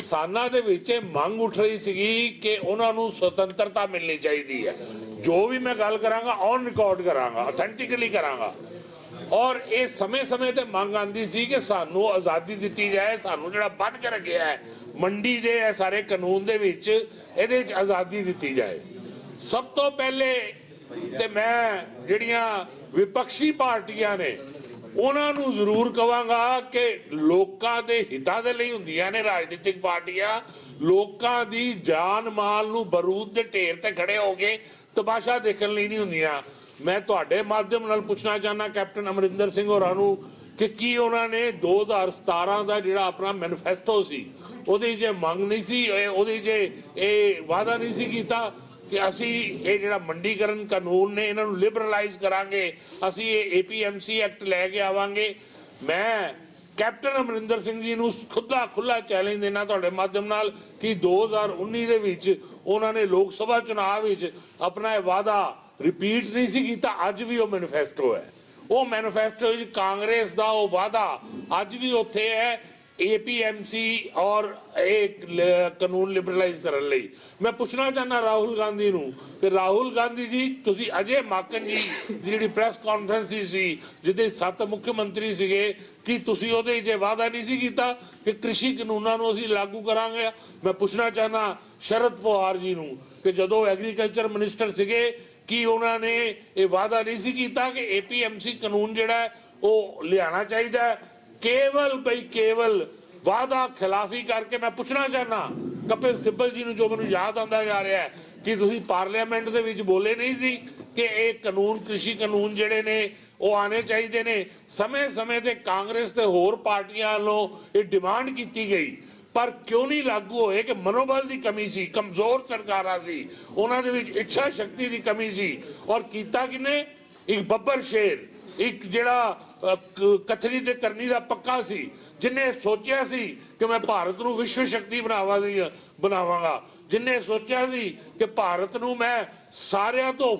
ਕਿਸਾਨਾਂ ਦੇ ਵਿੱਚ ਇਹ ਮੰਗ ਉੱਠ ਰਹੀ ਸੀਗੀ ਕਿ ਉਹਨਾਂ ਨੂੰ ਸੁਤੰਤਰਤਾ ਮਿਲਣੀ ਚਾਹੀਦੀ ਹੈ। ਜੋ ਵੀ ਮੈਂ ਗੱਲ ਕਰਾਂਗਾ ਔਨ ਰਿਕਾਰਡ ਕਰਾਂਗਾ ਅਥੈਂਟਿਕਲੀ ਕਰਾਂਗਾ। ਔਰ ਇਹ ਸਮੇਂ-ਸਮੇਂ ਤੇ ਮੰਗ ਆਂਦੀ ਸੀ ਕਿ ਸਾਨੂੰ ਆਜ਼ਾਦੀ ਦਿੱਤੀ ਜਾਏ, ਸਾਨੂੰ ਜਿਹੜਾ ਬੰਨ ਕੇ ਰੱਖਿਆ ਹੈ, ਮੰਡੀ ਦੇ ਇਹ ਸਾਰੇ ਕਾਨੂੰਨ ਦੇ ਵਿੱਚ ਇਹਦੇ ਵਿੱਚ ਆਜ਼ਾਦੀ ਦਿੱਤੀ ਜਾਏ। ਸਭ ਤੋਂ ਪਹਿਲੇ ਤੇ ਮੈਂ ਜਿਹੜੀਆਂ ਵਿਪਕਸ਼ੀ ਪਾਰਟੀਆਂ ਨੇ ਉਹਨਾਂ ਨੂੰ ਜ਼ਰੂਰ ਕਵਾਂਗਾ ਕਿ ਲੋਕਾਂ ਦੇ ਹਿੱਤਾਂ ਦੇ ਲਈ ਹੁੰਦੀਆਂ ਨੇ ਰਾਜਨੀਤਿਕ ਪਾਰਟੀਆਂ। ਲੋਕਾਂ ਦੀ ਜਾਨ ਮਾਲ ਨੂੰ ਬਰੂਦ ਦੇ ਢੇਰ ਤੇ ਖੜੇ ਹੋ ਕੇ ਤਮਾਸ਼ਾ ਦੇਖਣ ਲਈ ਨਹੀਂ ਹੁੰਦੀਆਂ। ਮੈਂ ਤੁਹਾਡੇ ਮਾਧਿਅਮ ਨਾਲ ਪੁੱਛਣਾ ਚਾਹਨਾ ਕੈਪਟਨ ਅਮਰਿੰਦਰ ਸਿੰਘ ਹੋਰਾਂ ਨੂੰ, ਕਿ ਕੀ ਉਹਨਾਂ ਨੇ 2017 ਦਾ ਜਿਹੜਾ ਆਪਣਾ ਮੈਨੀਫੈਸਟੋ ਸੀ, ਉਹਦੇ ਜੇ ਮੰਗ ਨਹੀਂ ਸੀ ਉਹਦੇ ਜੇ ਇਹ ਵਾਅਦਾ ਨਹੀਂ ਸੀ ਕੀਤਾ ਕਿ ਅਸੀਂ ਇਹ ਜਿਹੜਾ ਮੰਡੀਕਰਨ ਕਾਨੂੰਨ ਨੇ, ਇਹਨਾਂ ਨੂੰ ਲਿਬਰਲਾਈਜ਼ ਕਰਾਂਗੇ, ਅਸੀਂ ਇਹ ਏਪੀਐਮਸੀ ਐਕਟ ਲੈ ਕੇ ਆਵਾਂਗੇ। ਮੈਂ ਕੈਪਟਨ ਅਮਰਿੰਦਰ ਸਿੰਘ ਜੀ ਨੂੰ ਖੁੱਲਾ ਖੁੱਲਾ ਚੈਲੰਜ ਦੇਣਾ ਤੁਹਾਡੇ ਮਾਧਿਅਮ ਨਾਲ ਕਿ 2019 ਦੇ ਵਿੱਚ ਉਹਨਾਂ ਨੇ ਲੋਕ ਸਭਾ ਚੁਣਾਵ ਵਿੱਚ ਆਪਣਾ ਇਹ ਵਾਅਦਾ ਰਿਪੀਟ ਨਹੀਂ ਸੀ ਕੀਤਾ, ਅੱਜ ਵੀ ਉਹ ਮੈਨੀਫੈਸਟੋ ਹੈ। ਉਹ ਮੈਨੀਫੈਸਟੋ ਵਿੱਚ ਕਾਂਗਰਸ ਦਾ ਉਹ ਵਾਅਦਾ ਅੱਜ ਵੀ ਉੱਥੇ ਹੈ। ਏਪੀਐਮਸੀ ਔਰ ਇਹ ਕਾਨੂੰਨ ਲਿਬਰਲਾਈਜ਼ ਕਰਨ ਲਈ। ਮੈਂ ਪੁੱਛਣਾ ਚਾਹਨਾ ਰਾਹੁਲ ਗਾਂਧੀ ਨੂੰ ਕਿ ਰਾਹੁਲ ਗਾਂਧੀ ਜੀ, ਤੁਸੀਂ ਅਜੇ ਮਾਕਨ ਜੀ ਜਿਹੜੀ ਪ੍ਰੈਸ ਕਾਨਫਰੰਸ ਸੀ, ਜਿਹਦੇ ਸੱਤ ਮੁੱਖ ਮੰਤਰੀ ਸੀਗੇ, ਕਿ ਤੁਸੀਂ ਉਹਦੇ 'ਚ ਵਾਅਦਾ ਨਹੀਂ ਸੀ ਕੀਤਾ ਕਿ ਕ੍ਰਿਸ਼ੀ ਕਾਨੂੰਨਾਂ ਨੂੰ ਅਸੀਂ ਲਾਗੂ ਕਰਾਂਗੇ? ਮੈਂ ਪੁੱਛਣਾ ਚਾਹਨਾ ਸ਼ਰਦ ਪਵਾਰ ਜੀ ਨੂੰ ਕਿ ਜਦੋਂ ਐਗਰੀਕਲਚਰ ਮਿਨਿਸਟਰ ਸੀਗੇ, ਕੀ ਉਹਨਾਂ ਨੇ ਇਹ ਵਾਅਦਾ ਨਹੀਂ ਸੀ ਕੀਤਾ ਕਿ ਏਪੀਐਮਸੀ ਕਾਨੂੰਨ ਜਿਹੜਾ ਉਹ ਲਿਆਣਾ ਚਾਹੀਦਾ ਕੇਵਲ ਬਈ ਕੇਵਲ ਵਾਅਦਾ ਖਿਲਾਫੀ ਕਰਕੇ ਮੈਂ ਪੁੱਛਣਾ ਚਾਹਨਾ ਕਪਿਲ ਸਿੱਬਲ ਜੀ ਨੂੰ ਜੋ ਮੈਨੂੰ ਯਾਦ ਆਉਂਦਾ ਜਾ ਰਿਹਾ ਹੈ ਕਿ ਤੁਸੀਂ ਪਾਰਲੀਮੈਂਟ ਦੇ ਵਿੱਚ ਬੋਲੇ ਨਹੀਂ ਸੀ ਕਿ ਇਹ ਕਾਨੂੰਨ, ਕ੍ਰਿਸ਼ੀ ਕਾਨੂੰਨ ਜਿਹੜੇ ਨੇ, ਉਹ ਆਣੇ ਚਾਹੀਦੇ ਨੇ। ਸਮੇਂ-ਸਮੇਂ ਤੇ ਕਾਂਗਰਸ ਤੇ ਹੋਰ ਪਾਰਟੀਆਂ ਵੱਲੋਂ ਇਹ ਡਿਮਾਂਡ ਕੀਤੀ ਗਈ। ਪਰ ਕਿਉਂ ਨਹੀਂ ਲਾਗੂ ਹੋਏ ਕਿ ਮਨੋਬਲ ਦੀ ਕਮੀ ਸੀ, ਕਮਜ਼ੋਰ ਸਰਕਾਰਾਂ ਸੀ, ਉਹਨਾਂ ਦੇ ਵਿੱਚ ਇੱਛਾ ਸ਼ਕਤੀ ਦੀ ਕਮੀ ਸੀ ਔਰ ਕੀਤਾ ਕਿਨੇ ਇੱਕ ਬੱਬਰ ਸ਼ੇਰ, ਇੱਕ ਜਿਹੜਾ ਕਥਨੀ ਤੇ ਕਰਨੀ ਦਾ ਪੱਕਾ ਸੀ। ਜਿਨੇ ਸੋਚਿਆ ਸੀ ਕਿ ਮੈਂ ਭਾਰਤ ਨੂੰ ਵਿਸ਼ਵ ਸ਼ਕਤੀ ਬਣਾਵਾਂਗੀ ਬਣਾਵਾਂਗਾ। ਜਿਨੇ ਸੋਚਿਆ ਸੀ ਕਿ ਭਾਰਤ ਨੂੰ ਮੈਂ ਸਾਰਿਆਂ ਤੋਂ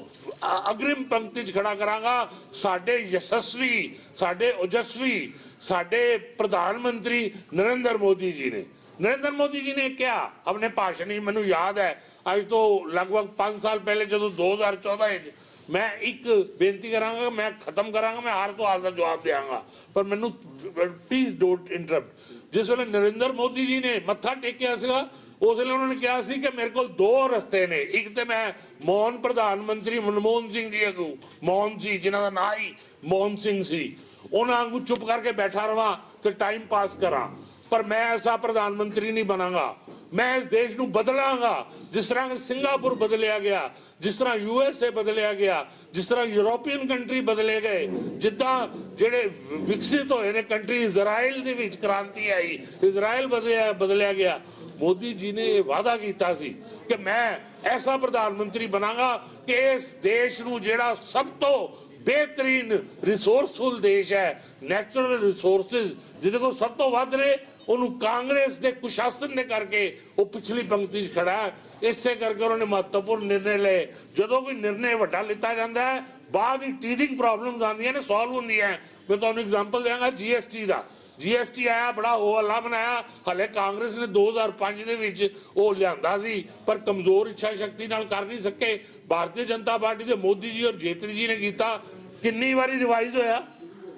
ਅਗਰਿਮ ਪੰਕਤੀ 'ਚ ਖੜਾ ਕਰਾਂਗਾ, ਸਾਡੇ ਯਸ਼ਸਵੀ, ਸਾਡੇ ਓਜਸਵੀ, ਸਾਡੇ ਪ੍ਰਧਾਨ ਮੰਤਰੀ ਨਰਿੰਦਰ ਮੋਦੀ ਜੀ ਨੇ। ਨਰਿੰਦਰ ਮੋਦੀ ਜੀ ਨੇ ਕਿਹਾ, ਆਪਣੇ ਭਾਸ਼ਣ ਵਿੱਚ ਮੈਨੂੰ ਯਾਦ ਹੈ, ਅੱਜ ਤੋਂ ਲਗਭਗ 5 ਸਾਲ ਪਹਿਲੇ ਜਦੋਂ 2014 ਵਿੱਚ ਮੈਂ ਇੱਕ ਬੇਨਤੀ ਕਰਾਂਗਾ, ਮੈਂ ਖਤਮ ਕਰਾਂਗਾ, ਮੈਂ ਹਰ ਸਵਾਲ ਦਾ ਜਵਾਬ ਦੇਵਾਂਗਾ ਪਰ ਮੈਨੂੰ ਪਲੀਜ਼ ਡੋਨਟ ਇੰਟਰਰਪਟ ਜਿਸ ਵੇਲੇ ਨਰਿੰਦਰ ਮੋਦੀ ਜੀ ਨੇ ਮੱਥਾ ਟੇਕਿਆ ਸੀਗਾ, ਉਸ ਵੇਲੇ ਉਹਨਾਂ ਨੇ ਕਿਹਾ ਸੀ ਕਿ ਮੇਰੇ ਕੋਲ ਦੋ ਰਸਤੇ ਨੇ। ਇੱਕ ਤੇ ਮੈਂ ਮੋਹਨ, ਪ੍ਰਧਾਨ ਮੰਤਰੀ ਮਨਮੋਹਨ ਸਿੰਘ ਜੀ ਅਗੂ, ਮੋਹਨ ਜੀ, ਜਿਨ੍ਹਾਂ ਦਾ ਨਾਂ ਹੀ ਮੋਹਨ ਸਿੰਘ ਸੀ, ਉਹਨਾਂ ਵਾਂਗੂ ਚੁੱਪ ਕਰਕੇ ਬੈਠਾ ਰਵਾਂ ਤੇ ਟਾਈਮ ਪਾਸ ਕਰਾਂ। ਪਰ ਮੈਂ ਐਸਾ ਪ੍ਰਧਾਨ ਮੰਤਰੀ ਨਹੀਂ ਬਣਾਂਗਾ। ਮੈਂ ਇਸ ਦੇਸ਼ ਨੂੰ ਬਦਲਾਂਗਾ। ਜਿਸ ਤਰ੍ਹਾਂ ਸਿੰਗਾਪੁਰ ਬਦਲਿਆ ਗਿਆ, ਜਿਸ ਤਰ੍ਹਾਂ ਯੂ ਐੱਸ ਏ ਬਦਲਿਆ ਗਿਆ, ਜਿਸ ਤਰ੍ਹਾਂ ਯੂਰੋਪੀਅਨ ਕੰਟਰੀ ਬਦਲੇ ਗਏ, ਜਿੱਦਾਂ ਜਿਹੜੇ ਵਿਕਸਿਤ ਹੋਏ ਨੇ ਕੰਟਰੀ ਇਜ਼ਰਾਈਲ ਦੇ ਵਿੱਚ ਕ੍ਰਾਂਤੀ ਆਈ ਇਜ਼ਰਾਈਲ ਬਦਲਿਆ ਬਦਲਿਆ ਗਿਆ। ਮੋਦੀ ਜੀ ਨੇ ਇਹ ਵਾਅਦਾ ਕੀਤਾ ਸੀ ਕਿ ਮੈਂ ਐਸਾ ਪ੍ਰਧਾਨ ਮੰਤਰੀ ਬਣਾਂਗਾ ਕਿ ਇਸ ਦੇਸ਼ ਨੂੰ ਜਿਹੜਾ ਸਭ ਤੋਂ ਬਿਹਤਰੀਨ ਰਿਸੋਰਸਫੁਲ ਦੇਸ਼ ਹੈ ਨੈਚੁਰਲ ਰਿਸੋਰਸਸ ਜਿਹਦੇ ਕੋਲ ਸਭ ਤੋਂ ਵੱਧ ਨੇ ਉਹਨੂੰ ਕਾਂਗਰਸ ਦੇ ਕੁਸ਼ਾਸਨ ਦੇ ਕਰਕੇ ਉਹ ਪਿਛਲੀ ਪੰਕਤੀ 'ਚ ਖੜਾ ਇਸੇ ਕਰਕੇ ਉਹਨਾਂ ਨੇ ਮਹੱਤਵਪੂਰਨ ਨਿਰਣੇ ਲਏ। ਜਦੋਂ ਕੋਈ ਨਿਰਣੇ ਵੱਡਾ ਲਿੱਤਾ ਜਾਂਦਾ ਹੈ, ਬਾਅਦ ਵਿੱਚ ਟੀਰਿੰਗ ਪ੍ਰੋਬਲਮਸ ਆਉਂਦੀਆਂ ਨੇ ਸੋਲਵ ਹੁੰਦੀਆਂ ਮੈਂ ਤੁਹਾਨੂੰ ਐਗਜ਼ਾਮਪਲ ਦਿਆਂਗਾ ਜੀਐਸਟੀ ਦਾ। ਜੀਐਸਟੀ ਆਇਆ, ਬੜਾ ਹੋ ਹੱਲਾ ਬਣਾਇਆ। ਹਲੇ ਕਾਂਗਰਸ ਨੇ 2005 ਦੇ ਵਿੱਚ ਉਹ ਲਿਆਂਦਾ ਸੀ, ਪਰ ਕਮਜ਼ੋਰ ਇੱਛਾ ਸ਼ਕਤੀ ਨਾਲ ਕਰ ਨਹੀਂ ਸਕੇ। ਭਾਰਤੀ ਜਨਤਾ ਪਾਰਟੀ ਦੇ ਮੋਦੀ ਜੀ ਔਰ ਜੇਤਲੀ ਜੀ ਨੇ ਕੀਤਾ। ਕਿੰਨੀ ਵਾਰੀ ਰਿਵਾਈਜ਼ ਹੋਇਆ?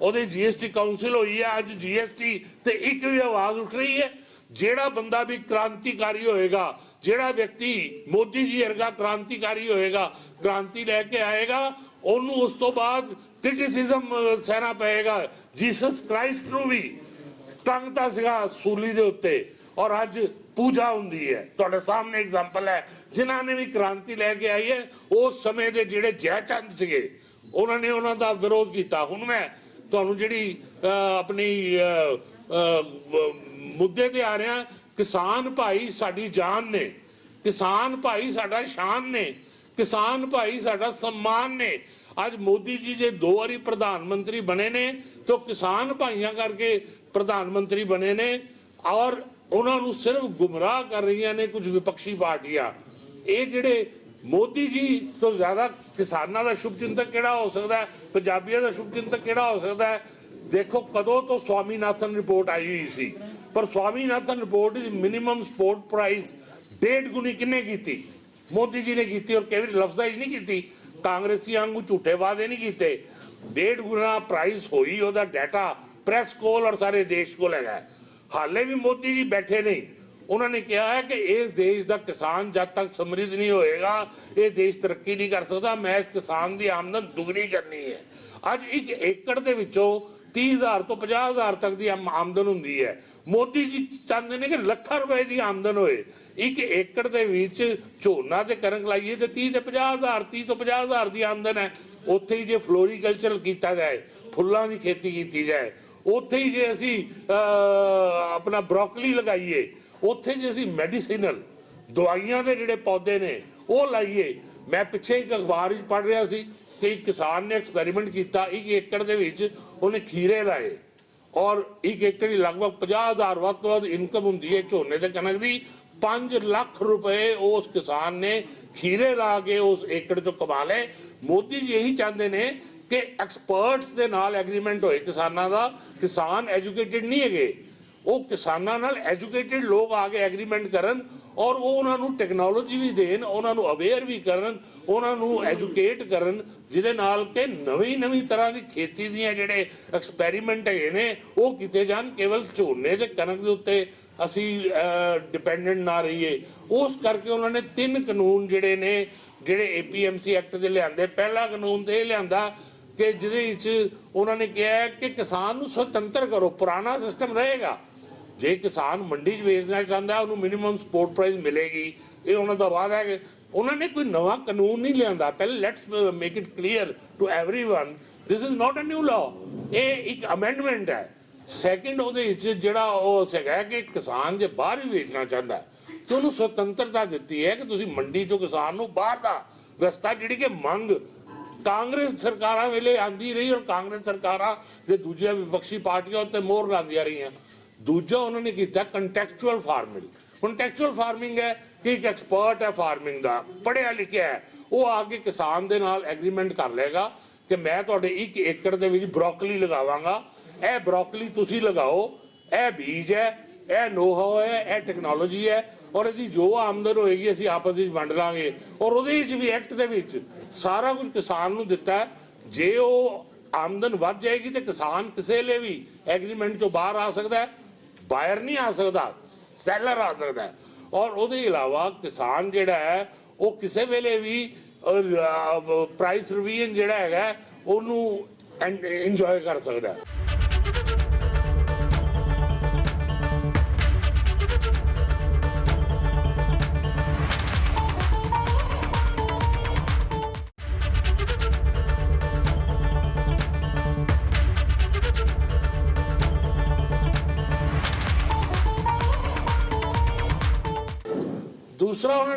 ਉਹਦੇ ਜੀਐਸਟੀ ਕਾਉਂਸਲ ਹੋਈ ਹੈ ਅੱਜ ਜੀਐਸਟੀ ਤੇ ਇੱਕ ਵੀ ਆਵਾਜ਼ ਉੱਠ ਰਹੀ ਹੈ। ਜਿਹੜਾ ਬੰਦਾ ਵੀ ਕ੍ਰਾਂਤੀਕਾਰੀ ਹੋਏਗਾ, ਜਿਹੜਾ ਵਿਅਕਤੀ ਮੋਦੀ ਜੀ ਵਰਗਾ ਕ੍ਰਾਂਤੀਕਾਰੀ ਹੋਏਗਾ, ਕ੍ਰਾਂਤੀ ਲੈ ਕੇ ਆਏਗਾ, ਉਹਨੂੰ ਉਸ ਤੋਂ ਬਾਅਦ ਕ੍ਰਿਟਿਸਿਜ਼ਮ ਸਹਿਣਾ ਪਏਗਾ। ਜੀਸਸ ਕ੍ਰਾਈਸਟ ਨੂੰ ਵੀ ਟੰਗਤਾ ਸੀਗਾ ਸੂਲੀ ਦੇ ਉੱਤੇ, ਔਰ ਅੱਜ ਪੂਜਾ ਹੁੰਦੀ ਹੈ। ਤੁਹਾਡੇ ਸਾਹਮਣੇ ਐਗਜ਼ਾਮਪਲ ਹੈ। ਜਿਨ੍ਹਾਂ ਨੇ ਵੀ ਕ੍ਰਾਂਤੀ ਲੈ ਕੇ ਆਈ ਹੈ, ਉਸ ਸਮੇਂ ਦੇ ਜਿਹੜੇ ਜੈ ਚੰਦ ਸੀਗੇ, ਉਹਨਾਂ ਨੇ ਉਹਨਾਂ ਦਾ ਵਿਰੋਧ ਕੀਤਾ। ਹੁਣ ਮੈਂ ਤੁਹਾਨੂੰ ਜਿਹੜੀ ਆਪਣੀ ਮੁੱਦੇ ਤੇ ਆ ਰਿਹਾ, ਕਿਸਾਨ ਭਾਈ ਸਾਡੀ ਜਾਨ ਨੇ, ਕਿਸਾਨ ਭਾਈ ਸਾਡਾ ਸ਼ਾਨ ਨੇ, ਕਿਸਾਨ ਭਾਈ ਸਾਡਾ ਸਨਮਾਨ ਨੇ। ਅੱਜ ਮੋਦੀ ਜੀ ਜੇ ਦੋ ਵਾਰੀ ਪ੍ਰਧਾਨ ਮੰਤਰੀ ਬਣੇ ਨੇ, ਤਾਂ ਕਿਸਾਨ ਭਾਈਆਂ ਕਰਕੇ ਪ੍ਰਧਾਨ ਮੰਤਰੀ ਬਣੇ ਨੇ, ਔਰ ਉਹਨਾਂ ਨੂੰ ਸਿਰਫ ਗੁੰਮਰਾਹ ਕਰ ਰਹੀਆਂ ਨੇ ਕੁਝ ਵਿਪਕਸ਼ੀ ਪਾਰਟੀਆਂ। ਇਹ ਜਿਹੜੇ ਮੋਦੀ ਜੀ ਤੋਂ ਜ਼ਿਆਦਾ ਕਿਸਾਨਾਂ ਦਾ ਸ਼ੁਭ ਕਿਹੜਾ ਹੋ ਸਕਦਾ ਹੈ? ਪੰਜਾਬੀਆਂ ਦਾ ਸ਼ੁਭ ਕਿਹੜਾ ਹੋ ਸਕਦਾ ਹੈ? ਦੇਖੋ, ਕਦੋਂ ਤੋਂ ਸਵਾਮੀਨਾਥਨ ਰਿਪੋਰਟ ਆਈ ਹੋਈ ਸੀ। ਪਰ ਸਵਾਮੀਨਾਥਨ ਰਿਪੋਰਟ ਦੀ ਮਿਨੀਮਮ ਸਪੋਰਟ ਪ੍ਰਾਈਸ ਡੇਢ ਗੁਣੀ ਕਿੰਨੇ ਕੀਤੀ? ਮੋਦੀ ਜੀ ਨੇ ਕੀਤੀ ਔਰ ਕਈ ਲਫ਼ਜ਼ਾਂ ਨਹੀਂ ਕੀਤੀ। ਕਾਂਗਰਸੀਆਂ ਵਾਂਗੂ ਝੂਠੇ ਵਾਅਦੇ ਨਹੀਂ ਕੀਤੇ। ਡੇਢ ਗੁਣਾ ਪ੍ਰਾਈਸ ਹੋਈ, ਉਹਦਾ ਡਾਟਾ ਪ੍ਰੈਸ ਕੋਲ ਔਰ ਸਾਰੇ ਦੇਸ਼ ਕੋਲ ਹੈਗਾ ਹਾਲੇ ਵੀ ਮੋਦੀ ਜੀ ਬੈਠੇ ਨਹੀਂ। ਉਹਨਾਂ ਨੇ ਕਿਹਾ ਹੈ ਕਿ ਇਸ ਦੇਸ਼ ਦਾ ਕਿਸਾਨ ਜਦ ਤੱਕ ਸਮਰਿੱਧ ਨਹੀਂ ਹੋਏਗਾ ਇਹ ਦੇਸ਼ ਤਰੱਕੀ ਨਹੀਂ ਕਰ ਸਕਦਾ। ਮੈਂ ਇਸ ਕਿਸਾਨ ਦੀ ਆਮਦਨ ਦੁੱਗਣੀ ਕਰਨੀ ਹੈ। ਅੱਜ ਇੱਕ ਏਕੜ ਦੇ ਵਿੱਚੋਂ 30000 ਤੋਂ 50000 ਤੱਕ ਦੀ ਆਮਦਨ ਹੁੰਦੀ ਹੈ। ਮੋਦੀ ਜੀ ਚਾਹੁੰਦੇ ਨੇ ਕਿ ਲੱਖਾਂ ਰੁਪਏ ਦੀ ਆਮਦਨ ਹੋਏ। ਇੱਕ ਏਕੜ ਦੇ ਵਿੱਚ ਝੋਨਾ ਤੇ ਕਣਕ ਲਾਈਏ ਤੇ 30 ਤੇ 50000 30 ਤੋਂ 50000 ਦੀ ਆਮਦਨ ਹੈ। ਉੱਥੇ ਹੀ ਜੇ ਫਲੋਰੀਕਲਚਰ ਕੀਤਾ ਜਾਏ ਫੁੱਲਾਂ ਦੀ ਖੇਤੀ ਕੀਤੀ ਜਾਏ ਉੱਥੇ ਹੀ ਜੇ ਅਸੀਂ ਅਹ, ਆਪਣਾ ਬਰੋਕਲੀ ਲਗਾਈਏ ਉੱਥੇ ਜੇ ਅਸੀਂ ਮੈਡੀਸਿਨਲ ਦਵਾਈਆਂ ਦੇ ਜਿਹੜੇ ਪੌਦੇ ਨੇ, ਉਹ ਲਾਈਏ। ਮੈਂ ਪਿੱਛੇ ਇੱਕ ਅਖਬਾਰ ਵਿੱਚ ਪੜ੍ਹ ਰਿਹਾ ਸੀ ਕਿ ਇੱਕ ਕਿਸਾਨ ਨੇ ਐਕਸਪੈਰੀਮੈਂਟ ਕੀਤਾ, ਇੱਕ ਏਕੜ ਦੇ ਵਿੱਚ ਉਹਨੇ ਖੀਰੇ ਲਾਏ ਔਰ ਇੱਕ ਏਕੜ ਦੀ ਲਗਭਗ 50000 ਵੱਧ ਤੋਂ ਵੱਧ ਇਨਕਮ ਹੁੰਦੀ ਹੈ ਝੋਨੇ ਤੇ ਕਣਕ ਦੀ। 5 ਲੱਖ ਰੁਪਏ ਉਸ ਕਿਸਾਨ ਨੇ ਖੀਰੇ ਲਾ ਕੇ ਉਸ ਏਕੜ ਚੋਂ ਕਮਾ ਲਏ। ਮੋਦੀ ਜੀ ਇਹੀ ਚਾਹੁੰਦੇ ਨੇ ਕਿ ਐਕਸਪਰਟਸ ਦੇ ਨਾਲ ਐਗਰੀਮੈਂਟ ਹੋਏ ਕਿਸਾਨਾਂ ਦਾ। ਕਿਸਾਨ ਐਜੂਕੇਟਿਡ ਨਹੀਂ ਹੈਗੇ। ਉਹ ਕਿਸਾਨਾਂ ਨਾਲ ਐਜੂਕੇਟਿਡ ਲੋਕ ਆ ਕੇ ਐਗਰੀਮੈਂਟ ਕਰਨ ਔਰ ਉਹ ਉਹਨਾਂ ਨੂੰ ਟੈਕਨੋਲੋਜੀ ਵੀ ਦੇਣ, ਉਹਨਾਂ ਨੂੰ ਅਵੇਅਰ ਵੀ ਕਰਨ, ਉਹਨਾਂ ਨੂੰ ਐਜੂਕੇਟ ਕਰਨ, ਜਿਹਦੇ ਨਾਲ ਕਿ ਨਵੀਂ ਨਵੀਂ ਤਰ੍ਹਾਂ ਦੀ ਖੇਤੀ ਦੀਆਂ ਜਿਹੜੇ ਐਕਸਪੈਰੀਮੈਂਟ ਹੈਗੇ ਨੇ, ਉਹ ਕੀਤੇ ਜਾਣ, ਕੇਵਲ ਝੋਨੇ ਤੇ ਕਣਕ ਦੇ ਉੱਤੇ ਅਸੀਂ ਡਿਪੈਂਡੈਂਟ ਨਾ ਰਹੀਏ। ਉਸ ਕਰਕੇ ਉਹਨਾਂ ਨੇ ਤਿੰਨ ਕਾਨੂੰਨ ਜਿਹੜੇ ਨੇ, ਜਿਹੜੇ ਏਪੀਐਮਸੀ ਐਕਟ ਦੇ ਲਿਆਂਦੇ। ਪਹਿਲਾ ਕਾਨੂੰਨ ਤੇ ਇਹ ਲਿਆਂਦਾ ਕਿ ਜਿਹਦੇ ਵਿੱਚ ਉਹਨਾਂ ਨੇ ਕਿਹਾ ਕਿ ਕਿਸਾਨ ਨੂੰ ਸੁਤੰਤਰ ਕਰੋ, ਪੁਰਾਣਾ ਸਿਸਟਮ ਰਹੇਗਾ। ਜੇ ਕਿਸਾਨ ਮੰਡੀ 'ਚ ਵੇਚਣਾ ਚਾਹੁੰਦਾ ਉਹਨੂੰ ਮਿਨੀਮਮ ਸਪੋਰਟ ਪ੍ਰਾਈਸ ਮਿਲੇਗੀ ਇਹ ਉਹਨਾਂ ਦਾ ਵਾਅਦਾ ਹੈ ਕਿ ਉਹਨਾਂ ਨੇ ਕੋਈ ਨਵਾਂ ਕਾਨੂੰਨ ਨਹੀਂ ਲਿਆਂਦਾ ਪਹਿਲੇ let's make it clear to everyone this is not a new law ਇਹ ਇੱਕ ਅਮੈਂਡਮੈਂਟ ਹੈ ਸੈਕਿੰਡ ਉਹਦੇ ਵਿੱਚ ਜਿਹੜਾ ਉਹ ਹੈਗਾ ਕਿ ਕਿਸਾਨ ਜੇ ਬਾਹਰ ਹੀ ਵੇਚਣਾ ਚਾਹੁੰਦਾ ਹੈ, ਤੇ ਉਹਨੂੰ ਸੁਤੰਤਰਤਾ ਦਿੱਤੀ ਹੈ ਕਿ ਤੁਸੀਂ ਮੰਡੀ 'ਚੋਂ ਕਿਸਾਨ ਨੂੰ ਬਾਹਰ ਦਾ ਰਸਤਾ ਜਿਹੜੀ ਕਿ ਮੰਗ ਕਾਂਗਰਸ ਸਰਕਾਰਾਂ ਵੇਲੇ ਆਂਦੀ ਰਹੀ ਔਰ ਕਾਂਗਰਸ ਸਰਕਾਰਾਂ ਦੇ ਦੂਜੀਆਂ ਵਿਪਕਸ਼ੀ ਪਾਰਟੀਆਂ ਉੱਤੇ ਮੋਹਰ ਲਾਉਂਦੀਆਂ ਰਹੀਆਂ ਦੂਜਾ ਉਹਨਾਂ ਨੇ ਕੀਤਾ ਕੰਟੈਕਚੁਅਲ ਫਾਰਮਿੰਗ ਕੰਟੈਕਚੁਅਲ ਫਾਰਮਿੰਗ ਹੈ ਕਿ ਇੱਕ ਐਕਸਪਰਟ ਹੈ ਫਾਰਮਿੰਗ ਦਾ ਪੜਿਆ ਲਿਖਿਆ ਹੈ। ਉਹ ਆ ਕੇ ਕਿਸਾਨ ਦੇ ਨਾਲ ਐਗਰੀਮੈਂਟ ਕਰ ਲਏਗਾ ਕਿ ਮੈਂ ਤੁਹਾਡੇ ਇੱਕ ਏਕੜ ਦੇ ਵਿੱਚ ਬਰੋਕਲੀ ਲਗਾਵਾਂਗਾ। ਇਹ ਬਰੋਕਲੀ ਤੁਸੀਂ ਲਗਾਓ, ਇਹ ਬੀਜ ਹੈ, ਇਹ ਨੋ-ਹਾਉ ਹੈ, ਇਹ ਟੈਕਨੋਲੋਜੀ ਹੈ ਔਰ ਇਹਦੀ ਜੋ ਆਮਦਨ ਹੋਏਗੀ ਅਸੀਂ ਆਪਸ ਵਿੱਚ ਵੰਡ ਲਾਂਗੇ ਔਰ ਉਹਦੇ ਵਿੱਚ ਵੀ ਐਕਟ ਦੇ ਵਿੱਚ ਸਾਰਾ ਕੁਝ ਕਿਸਾਨ ਨੂੰ ਦਿੱਤਾ ਹੈ। ਜੇ ਉਹ ਆਮਦਨ ਵੱਧ ਜਾਏਗੀ ਤੇ ਕਿਸਾਨ ਕਿਸੇ ਲਈ ਵੀ ਐਗਰੀਮੈਂਟ ਤੋਂ ਬਾਹਰ ਆ ਸਕਦਾ ਹੈ। ਬਾਇਰ ਨਹੀਂ ਆ ਸਕਦਾ, ਸੈਲਰ ਆ ਸਕਦਾ ਔਰ ਉਹਦੇ ਇਲਾਵਾ ਕਿਸਾਨ ਜਿਹੜਾ ਹੈ, ਉਹ ਕਿਸੇ ਵੇਲੇ ਵੀ ਪ੍ਰਾਈਸ ਰਿਵੀਜ਼ਨ ਜਿਹੜਾ ਹੈਗਾ ਉਹਨੂੰ ਇੰਜੋਏ ਕਰ ਸਕਦਾ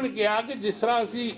ਦੂਸਰਾ ਉਹਨਾਂ ਕਿ ਜਿਸ ਤਰ੍ਹਾਂ ਅਸੀਂ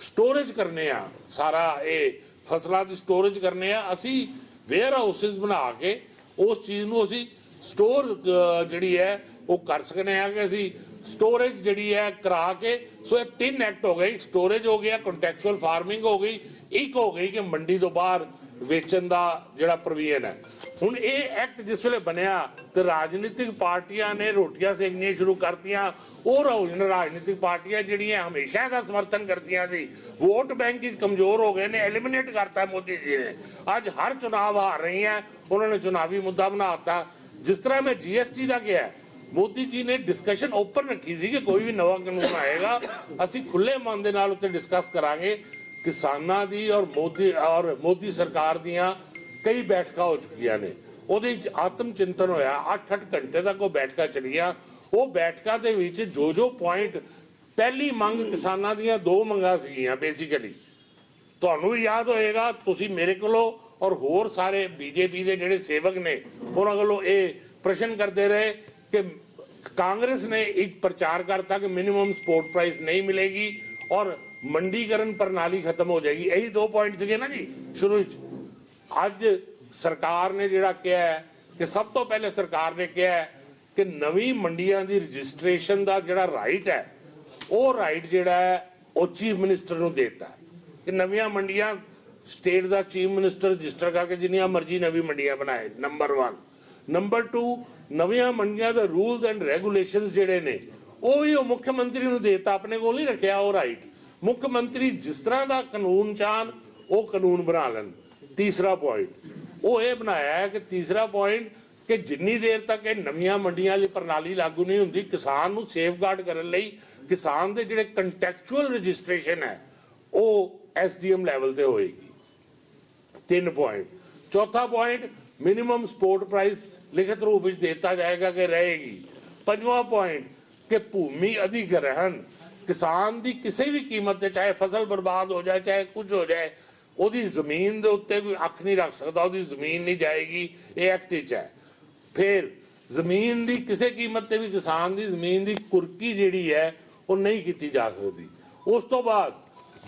ਸਟੋਰੇਜ ਕਰਨੇ ਆ, ਸਾਰਾ ਇਹ ਫਸਲਾਂ ਦੀ ਸਟੋਰੇਜ ਕਰਨੇ ਆ, ਅਸੀਂ ਵੇਅਰ ਹਾਊਸਿਸ ਬਣਾ ਕੇ ਉਸ ਚੀਜ਼ ਨੂੰ ਅਸੀਂ ਸਟੋਰ ਜਿਹੜੀ ਹੈ, ਉਹ ਕਰ ਸਕਨੇ ਆ ਕਿ ਅਸੀਂ ਸਟੋਰੇਜ ਜਿਹੜੀ ਹੈ ਕਰਾ ਕੇ, ਸੋ ਇਹ ਤਿੰਨ ਐਕਟ ਹੋ ਗਏ। ਸਟੋਰੇਜ ਹੋ ਗਿਆ ਕੰਟੈਕਚੁਅਲ ਫਾਰਮਿੰਗ ਹੋ ਗਈ, ਇੱਕ ਹੋ ਗਈ ਕਿ ਮੰਡੀ ਤੋਂ ਬਾਹਰ ਵੇਚਣ ਦਾ ਜਿਹੜਾ ਪ੍ਰੋਵੀਜ਼ਨ ਹੈ। ਹੁਣ ਇਹ ਐਕਟ ਜਿਸ ਵੇਲੇ ਬਣਿਆ ਤੇ ਰਾਜਨੀਤਿਕ ਪਾਰਟੀਆਂ ਨੇ ਰੋਟੀਆਂ ਸੇਕਣੀਆਂ ਸ਼ੁਰੂ ਕਰਤੀਆਂ, ਉਹ ਰਾਜ- ਰਾਜਨੀਤਿਕ ਪਾਰਟੀਆਂ ਜਿਹੜੀਆਂ ਹਮੇਸ਼ਾ ਇਹਦਾ ਸਮਰਥਨ ਕਰਦੀਆਂ ਸੀ, ਵੋਟ ਬੈਂਕ ਵਿੱਚ ਕਮਜ਼ੋਰ ਹੋ ਗਏ ਨੇ ਐਲੀਮੀਨੇਟ ਕਰਤਾ ਮੋਦੀ ਜੀ ਨੇ। ਅੱਜ ਹਰ ਚੁਣਾਵ ਹਾਰ ਰਹੀਆਂ ਉਹਨਾਂ ਨੇ ਚੁਣਾਵੀ ਮੁੱਦਾ ਬਣਾਤਾ ਜਿਸ ਤਰ੍ਹਾਂ ਮੈਂ ਜੀਐਸਟੀ ਦਾ ਕਿਹਾ, ਮੋਦੀ ਜੀ ਨੇ ਡਿਸਕਸ਼ਨ ਓਪਨ ਰੱਖੀ ਸੀ ਕਿ ਕੋਈ ਵੀ ਨਵਾਂ ਕਾਨੂੰਨ ਆਏਗਾ, ਅਸੀਂ ਖੁੱਲੇ ਮਨ ਦੇ ਨਾਲ ਉੱਤੇ ਡਿਸਕਸ ਕਰਾਂਗੇ। ਕਿਸਾਨਾਂ ਦੀ ਔਰ ਮੋਦੀ ਔਰ ਮੋਦੀ ਸਰਕਾਰ ਦੀਆਂ ਕਈ ਬੈਠਕਾਂ ਹੋ ਚੁੱਕੀਆਂ ਨੇ। ਉਹਦੇ ਵਿੱਚ ਆਤਮ ਚਿੰਤਨ ਹੋਇਆ 8-8 ਘੰਟੇ ਤੱਕ ਉਹ ਬੈਠਕਾਂ ਚੱਲੀਆਂ। ਉਹ ਬੈਠਕਾਂ ਦੇ ਵਿੱਚ ਜੋ ਜੋ ਪੁਆਇੰਟ ਪਹਿਲੀ ਮੰਗ ਕਿਸਾਨਾਂ ਦੀਆਂ ਦੋ ਮੰਗਾਂ ਸੀਗੀਆਂ ਬੇਸਿਕਲੀ ਤੁਹਾਨੂੰ ਯਾਦ ਹੋਏਗਾ, ਤੁਸੀਂ ਮੇਰੇ ਕੋਲੋਂ ਔਰ ਹੋਰ ਸਾਰੇ ਬੀਜੇਪੀ ਦੇ ਜਿਹੜੇ ਸੇਵਕ ਨੇ, ਉਹਨਾਂ ਕੋਲੋਂ ਇਹ ਪ੍ਰਸ਼ਨ ਕਰਦੇ ਰਹੇ ਕਿ ਕਾਂਗਰਸ ਨੇ ਇੱਕ ਪ੍ਰਚਾਰ ਕਰਤਾ ਕਿ ਮਿਨੀਮਮ ਸਪੋਰਟ ਪ੍ਰਾਈਸ ਨਹੀਂ ਮਿਲੇਗੀ ਔਰ ਮੰਡੀਕਰਨ ਪ੍ਰਣਾਲੀ ਖਤਮ ਹੋ ਜਾਏਗੀ। ਇਹੀ ਦੋ ਪੁਆਇੰਟ ਸੀਗੇ ਨਾ ਜੀ, ਸ਼ੁਰੂ ਵਿੱਚ। ਅੱਜ ਸਰਕਾਰ ਨੇ ਜਿਹੜਾ ਕਿਹਾ ਕਿ ਸਭ ਤੋਂ ਪਹਿਲੇ ਸਰਕਾਰ ਨੇ ਕਿਹਾ ਕਿ ਨਵੀਂ ਮੰਡੀਆਂ ਦੀ ਰਜਿਸਟ੍ਰੇਸ਼ਨ ਦਾ ਜਿਹੜਾ ਰਾਈਟ ਹੈ, ਉਹ ਰਾਈਟ ਜਿਹੜਾ ਹੈ, ਉਹ ਚੀਫ ਮਿਨਿਸਟਰ ਨੂੰ ਦੇਤਾ ਕਿ ਨਵੀਆਂ ਮੰਡੀਆਂ, ਸਟੇਟ ਦਾ ਚੀਫ ਮਿਨਿਸਟਰ ਰਜਿਸਟਰ ਕਰਕੇ ਜਿੰਨੀਆਂ ਮਰਜ਼ੀ ਨਵੀਂ ਮੰਡੀਆਂ ਬਣਾਏ ਨੰਬਰ 1 ਨੰਬਰ 2 ਨਵੀਆਂ ਮੰਡੀਆਂ ਦੇ ਰੂਲਸ ਐਂਡ ਰੈਗੂਲੇਸ਼ਨਸ ਜਿਹੜੇ ਨੇ, ਉਹ ਵੀ ਉਹ ਮੁੱਖ ਮੰਤਰੀ ਨੂੰ ਦੇਤਾ, ਆਪਣੇ ਕੋਲ ਨਹੀਂ ਰੱਖਿਆ ਉਹ ਰਾਈਟ ਮੁੱਖ ਮੰਤਰੀ ਜਿਸ ਤਰ੍ਹਾਂ ਦਾ ਕਾਨੂੰਨ ਚਾਹਨ ਉਹ ਕਾਨੂੰਨ ਬਣਾ ਲੈਣ। ਤੀਸਰਾ ਪੁਆਇੰਟ ਉਹ ਇਹ ਬਣਾਇਆ ਹੈ ਕਿ ਤੀਸਰਾ ਪੁਆਇੰਟ ਕਿ ਜਿੰਨੀ ਦੇਰ ਤੱਕ ਇਹ ਨਵੀਆਂ ਮੰਡੀਆਂ ਦੀ ਪ੍ਰਣਾਲੀ ਲਾਗੂ ਨਹੀਂ ਹੁੰਦੀ, ਕਿਸਾਨ ਨੂੰ ਸੇਫਗਾਰਡ ਕਰਨ ਲਈ ਕਿਸਾਨ ਦੇ ਜਿਹੜੇ ਕੰਟੈਕਚੁਅਲ ਰਜਿਸਟ੍ਰੇਸ਼ਨ ਹੈ, ਉਹ ਐਸਡੀਐਮ ਲੈਵਲ ਤੇ ਹੋਏਗੀ। ਤਿੰਨ ਪੁਆਇੰਟ ਚੌਥਾ ਪੁਆਇੰਟ ਮਿਨੀਮਮ ਸਪੋਰਟ ਪ੍ਰਾਈਸ ਲਿਖਤ ਰੂਪ ਵਿੱਚ ਦਿੱਤਾ ਜਾਏਗਾ ਕਿ ਰਹੇਗੀ। ਪੰਜਵਾਂ ਪੁਆਇੰਟ ਕਿ ਭੂਮੀ ਅਧਿਗ੍ਰਹਣ। ਕਿਸਾਨ ਦੀ ਕਿਸੇ ਵੀ ਕੀਮਤ ਤੇ ਚਾਹੇ ਫਸਲ ਬਰਬਾਦ ਹੋ ਜਾਏ, ਚਾਹੇ ਕੁਝ ਹੋ ਜਾਏ ਉਹਦੀ ਜ਼ਮੀਨ ਦੇ ਉੱਤੇ ਕੋਈ ਅੱਖ ਨਹੀਂ ਰੱਖ ਸਕਦਾ, ਉਹਦੀ ਜ਼ਮੀਨ ਨਹੀਂ ਜਾਏਗੀ, ਇਹ ਐਕਟ ਵਿੱਚ ਹੈ। ਫਿਰ ਜ਼ਮੀਨ ਦੀ ਕਿਸੇ ਕੀਮਤ ਤੇ ਵੀ, ਕਿਸਾਨ ਦੀ ਜ਼ਮੀਨ ਦੀ ਕੁਰਕੀ ਜਿਹੜੀ ਹੈ, ਉਹ ਨਹੀਂ ਕੀਤੀ ਜਾ ਸਕਦੀ। ਉਸ ਤੋਂ ਬਾਅਦ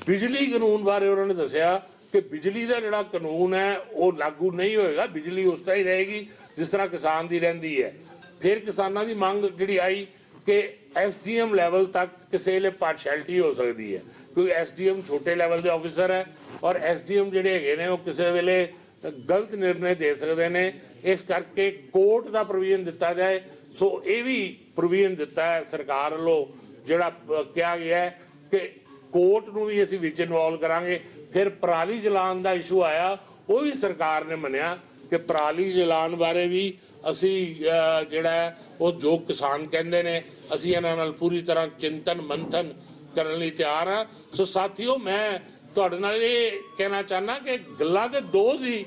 ਬਿਜਲੀ ਕਾਨੂੰਨ ਬਾਰੇ ਉਹਨਾਂ ਨੇ ਦੱਸਿਆ ਕਿ ਬਿਜਲੀ ਦਾ ਜਿਹੜਾ ਕਾਨੂੰਨ ਹੈ, ਉਹ ਲਾਗੂ ਨਹੀਂ ਹੋਏਗਾ, ਬਿਜਲੀ ਉਸ ਤਰ੍ਹਾਂ ਹੀ ਰਹੇਗੀ ਜਿਸ ਤਰ੍ਹਾਂ ਕਿਸਾਨ ਦੀ ਰਹਿੰਦੀ ਹੈ। ਫਿਰ ਕਿਸਾਨਾਂ ਦੀ ਮੰਗ ਜਿਹੜੀ ਆਈ ਕਿ ਐਸਡੀਐਮ ਲੈਵਲ ਤੱਕ ਕਿਸੇ ਲਈ ਪਾਰਸ਼ੈਲਿਟੀ ਹੋ ਸਕਦੀ ਹੈ, ਕਿਉਂਕਿ ਐਸਡੀਐਮ ਛੋਟੇ ਲੈਵਲ ਦੇ ਆਫੀਸਰ ਹੈ ਔਰ ਐਸਡੀਐਮ ਜਿਹੜੇ ਹੈਗੇ ਨੇ, ਉਹ ਕਿਸੇ ਵੇਲੇ ਗਲਤ ਨਿਰਣੇ ਦੇ ਸਕਦੇ ਨੇ। ਇਸ ਕਰਕੇ ਕੋਰਟ ਦਾ ਪ੍ਰੋਵੀਜ਼ਨ ਦਿੱਤਾ ਜਾਏ। ਸੋ ਇਹ ਵੀ ਪ੍ਰੋਵੀਜ਼ਨ ਦਿੱਤਾ ਹੈ ਸਰਕਾਰ ਵੱਲੋਂ, ਜਿਹੜਾ ਕਿਹਾ ਗਿਆ ਕਿ ਕੋਰਟ ਨੂੰ ਵੀ ਅਸੀਂ ਵਿੱਚ ਇਨਵੋਲਵ ਕਰਾਂਗੇ। ਫਿਰ ਪਰਾਲੀ ਜਲਾਨ ਦਾ ਇਸ਼ੂ ਆਇਆ, ਉਹ ਵੀ ਸਰਕਾਰ ਨੇ ਮੰਨਿਆ ਕਿ ਪਰਾਲੀ ਜਲਾਨ ਬਾਰੇ ਵੀ ਅਸੀਂ ਜਿਹੜਾ ਉਹ ਜੋ ਕਿਸਾਨ ਕਹਿੰਦੇ ਨੇ, ਅਸੀਂ ਇਹਨਾਂ ਨਾਲ ਪੂਰੀ ਤਰ੍ਹਾਂ ਚਿੰਤਨ ਮੰਥਨ ਕਰਨ ਲਈ ਤਿਆਰ ਹਾਂ। ਸੋ ਸਾਥੀਓ, ਮੈਂ ਤੁਹਾਡੇ ਨਾਲ ਇਹ ਕਹਿਣਾ ਚਾਹਨਾ ਕਿ ਗੱਲਾਂ ਤੇ ਦੋ ਸੀ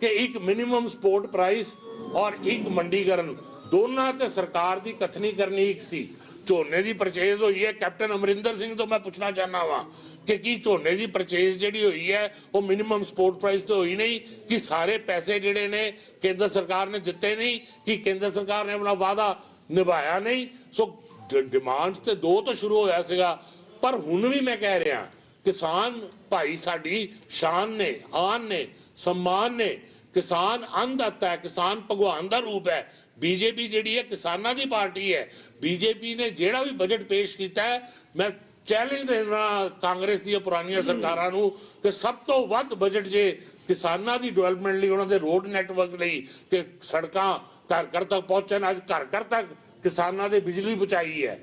ਕਿ ਇੱਕ ਮਿਨੀਮਮ ਸਪੋਰਟ ਪ੍ਰਾਈਸ ਔਰ ਇੱਕ ਮੰਡੀਕਰਨ। ਦੋਨਾਂ ਤੇ ਸਰਕਾਰ ਦੀ ਕਥਨੀ ਕਰਨੀ ਇੱਕ ਸੀ। ਝੋਨੇ ਦੀ ਪਰਚੇਜ਼ ਹੋਈ ਹੈ। ਕੈਪਟਨ ਅਮਰਿੰਦਰ ਸਿੰਘ ਤੋਂ ਮੈਂ ਪੁੱਛਣਾ ਚਾਹਨਾ ਵਾਂ ਕਿ ਕੀ ਝੋਨੇ ਦੀ ਪਰਚੇਜ਼ ਜਿਹੜੀ ਹੋਈ ਹੈ, ਉਹ ਮਿਨੀਮਮ ਸਪੋਰਟ ਪ੍ਰਾਈਸ ਤੇ ਹੋਈ ਨਹੀਂ? ਕਿ ਸਾਰੇ ਪੈਸੇ ਜਿਹੜੇ ਨੇ ਕੇਂਦਰ ਸਰਕਾਰ ਨੇ ਦਿੱਤੇ ਨਹੀਂ? ਕਿ ਕੇਂਦਰ ਸਰਕਾਰ ਨੇ ਆਪਣਾ ਵਾਅਦਾ ਨਿਭਾਇਆ ਨਹੀਂ? ਸੋ ਡਿਮਾਂਡਸ ਤੇ ਦੋ ਤੋਂ ਸ਼ੁਰੂ ਹੋਇਆ ਸੀਗਾ। ਪਰ ਹੁਣ ਵੀ ਮੈਂ ਕਹਿ ਰਿਹਾ ਕਿਸਾਨ ਭਾਈ ਸਾਡੀ ਸ਼ਾਨ ਨੇ ਆਨ ਨੇ ਸਨਮਾਨ ਨੇ। ਕਿਸਾਨ ਅੰਧਾਤਾ ਹੈ ਕਿਸਾਨ ਭਗਵਾਨ ਦਾ ਰੂਪ ਹੈ। ਬੀਜੇਪੀ ਜਿਹੜੀ ਹੈ ਕਿਸਾਨਾਂ ਦੀ ਪਾਰਟੀ ਹੈ। ਬੀਜੇਪੀ ਨੇ ਜਿਹੜਾ ਵੀ ਬਜਟ ਪੇਸ਼ ਕੀਤਾ ਹੈ ਮੈਂ ਚੈਲੰਜ ਦੇਣਾ ਕਾਂਗਰਸ ਦੀਆਂ ਪੁਰਾਣੀਆਂ ਸਰਕਾਰਾਂ ਨੂੰ ਕਿ ਸਭ ਤੋਂ ਵੱਧ ਬਜਟ ਜੇ ਕਿਸਾਨਾਂ ਦੀ ਡਿਵੈਲਪਮੈਂਟ ਲਈ ਉਹਨਾਂ ਦੇ ਰੋਡ ਨੈਟਵਰਕ ਲਈ ਤੇ ਸੜਕਾਂ ਘਰ ਘਰ ਤੱਕ ਪਹੁੰਚਣ ਅੱਜ ਘਰ ਘਰ ਤੱਕ ਕਿਸਾਨਾਂ ਦੇ ਬਿਜਲੀ ਪਹੁੰਚਾਈ ਹੈ।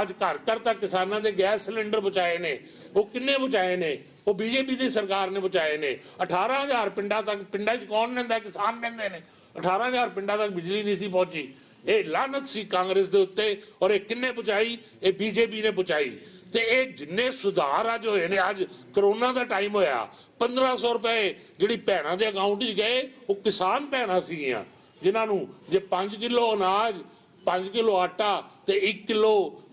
ਅੱਜ ਘਰ ਘਰ ਤੱਕ ਕਿਸਾਨਾਂ ਦੇ ਗੈਸ ਸਿਲੰਡਰ ਬਚਾਏ ਨੇ, ਉਹ ਕਿੰਨੇ ਬਚਾਏ ਨੇ? ਉਹ ਬੀਜੇਪੀ ਦੀ ਸਰਕਾਰ ਨੇ ਬਚਾਏ ਨੇ। 18000 ਪਿੰਡਾਂ ਤੱਕ, ਪਿੰਡਾਂ 'ਚ ਕੌਣ ਰਹਿੰਦਾ ਕਿਸਾਨ ਰਹਿੰਦੇ ਨੇ। 18000 ਪਿੰਡਾਂ ਤੱਕ ਬਿਜਲੀ ਨਹੀਂ ਸੀ ਪਹੁੰਚੀ। ਇਹ ਲਾਨਤ ਸੀ ਕਾਂਗਰਸ ਦੇ ਉੱਤੇ ਔਰ ਇਹ ਕਿੰਨੇ ਪਹੁੰਚਾਈ ਇਹ ਬੀਜੇਪੀ ਨੇ ਪਹੁੰਚਾਈ ਤੇ ਇਹ ਜਿੰਨੇ ਸੁਧਾਰ ਅੱਜ ਹੋਏ ਨੇ, ਅੱਜ ਕਰੋਨਾ ਦਾ ਟਾਈਮ ਹੋਇਆ। 1500 ਰੁਪਏ ਜਿਹੜੀ ਭੈਣਾਂ ਦੇ ਅਕਾਊਂਟ 'ਚ ਗਏ, ਉਹ ਕਿਸਾਨ ਭੈਣਾਂ ਸੀਗੀਆਂ, ਜਿਨ੍ਹਾਂ ਨੂੰ ਜੇ 5 ਕਿਲੋ ਅਨਾਜ 5 ਕਿਲੋ ਆਟਾ ਤੇ 1 ਕਿਲੋ